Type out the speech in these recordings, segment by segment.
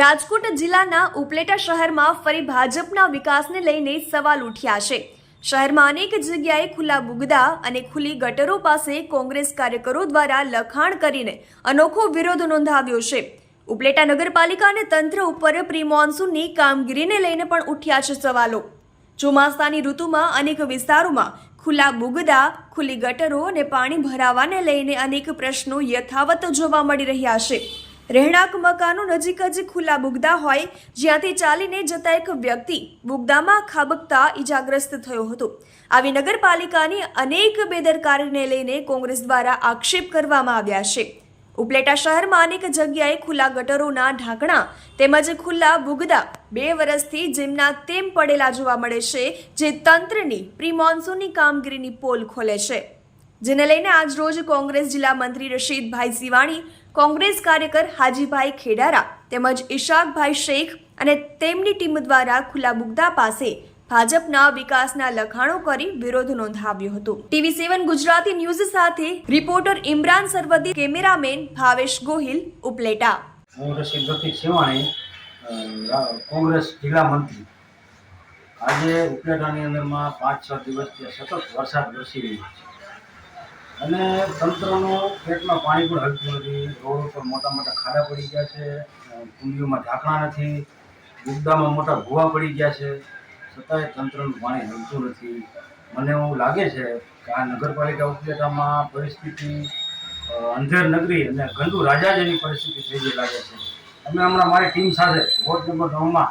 રાજકોટ જિલ્લાના ઉપલેટા શહેરમાં ફરી ભાજપના વિકાસને લઈને સવાલ ઉઠ્યા છે. શહેરમાં અનેક જગ્યાએ ખુલ્લા બુગદા અને ખુલ્લી ગટરો પાસે કોંગ્રેસ કાર્યકરો દ્વારા લખાણ કરીને અનોખો વિરોધ નોંધાવ્યો છે. ઉપલેટા નગરપાલિકા અને તંત્ર ઉપર પ્રી મોન્સૂનની કામગીરીને લઈને પણ ઉઠ્યા છે સવાલો. ચોમાસાની ઋતુમાં અનેક વિસ્તારોમાં ખુલ્લા બુગદા, ખુલ્લી ગટરો અને પાણી ભરાવાને લઈને અનેક પ્રશ્નો યથાવત જોવા મળી રહ્યા છે. રહેણાંક મકાનો નજીક જ ખુલ્લા બુગદા હોય, જ્યાંથી ચાલીને જતા એક વ્યક્તિ બુગદામાં ખાબકતા ઈજાગ્રસ્ત થયો હતો. આવી નગરપાલિકાની અનેક બેદરકારીને લઈને કોંગ્રેસ દ્વારા આક્ષેપ કરવામાં આવ્યા છે. ઉપલેટા શહેરમાં અનેક જગ્યાએ ખુલ્લા ગટરોના ઢાંકણા તેમજ ખુલ્લા બુગદા બે વર્ષથી જેમના તેમ પડેલા જોવા મળે છે, જે તંત્રની પ્રી મોન્સૂનની કામગીરીની પોલ ખોલે છે. જેને લઈને આજરોજ કોંગ્રેસ જિલ્લા મંત્રી રશીદભાઈ સિવાણી કોંગ્રેસ કાર્યકર હાજીભાઈ ખેડારા તેમજ ઇશાકભાઈ શેખ અને તેમની ટીમ દ્વારા ખુલ્લા બુગદા પાસે ભાજપના વિકાસના લખાણો કરી વિરોધ નોંધાવ્યો હતો. ટીવી સેવન ગુજરાતી ન્યૂઝ સાથે રિપોર્ટર ઇમરાન સરવદી, કેમેરામેન ભાવેશ ગોહિલ, ઉપલેટા. કોંગ્રેસ જિલ્લા મંત્રી. આજે ઉપલેટાની અંદરમાં પાંચ છ દિવસથી સતત વરસાદ વરસી રહ્યો છે. અને તંત્રનું પેટમાં પાણી પણ હલતું નથી. રોડ ઉપર મોટા મોટા ખાડા પડી ગયા છે. કુંડીઓમાં ઢાંકણા નથી. ગુદ્દામાં મોટા ભૂવા પડી ગયા છે. છતાંય તંત્રનું પાણી હલતું નથી. મને એવું લાગે છે કે આ નગરપાલિકા ઉપલેટામાં પરિસ્થિતિ અંધેર નગરી અને ગંદુ રાજા જેવી પરિસ્થિતિ થઈ ગઈ લાગે છે. અમે હમણાં મારી ટીમ સાથે વોર્ડ નંબર નવમાં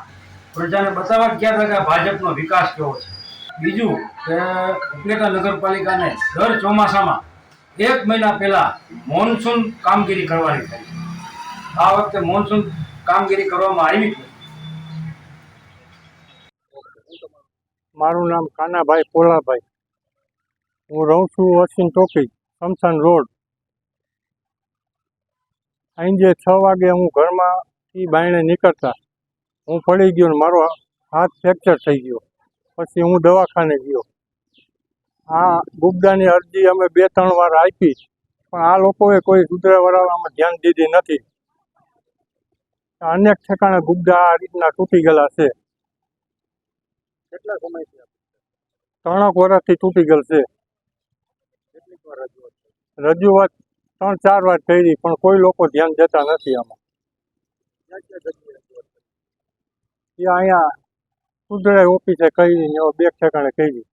પ્રજાને બતાવવા ગયા હતા કે ભાજપનો વિકાસ કેવો છે. બીજું કે ઉપલેટા નગરપાલિકાને દર ચોમાસામાં એક મહિના પહેલા મોન્સૂન કામગીરી કરવાની થઈ. આ વખતે મોન્સૂન કામગીરી કરવામાં આવી મારું નામ કાનાભાઈ પોલાભાઈ. હું રહું છું અશ્વિન ટોકી સમસાન રોડ. સાંજે છ વાગે હું ઘરમાંથી બાયણે નીકળતા હું પડી ગયો ને મારો હાથ ફ્રેક્ચર થઈ ગયો. પછી હું દવાખાને ગયો. આ ગુપ્દાની અરજી અમે બે ત્રણ વાર આપી પણ આ લોકોએ કોઈ સુધારવાળામાં ધ્યાન દીધી નથી. અનેક ઠેકાણે ગુપ્દા આ રીતના તૂટી ગયેલા છે. કેટલા સમયથી ત્રણેક વર્ષથી તૂટી ગયેલ છે. રજૂઆત ત્રણ ચાર વાર કરી પણ કોઈ લોકો ધ્યાન દેતા નથી આમાં. અહીંયા સુધરાય ઓફિસે કરી બે ઠેકાણે કરી. છે?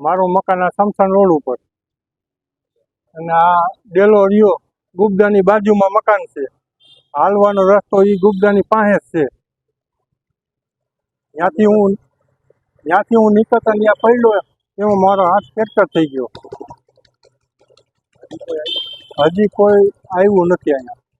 મારું મકાન આ સમસાન રોડ ઉપર. અને આ ડેલો રહ્યો ગુપ્દાની બાજુમાં મકાન છે. હાલવાનો રસ્તો એ ગુપ્દાની પાસે જ છે. ત્યાંથી હું ત્યાંથી હું નીકળતા ત્યાં પડ્યો એમાં મારો હાથ ફ્રેક્ચર થઈ ગયો? હજી કોઈ આવ્યું નથી અહીંયા.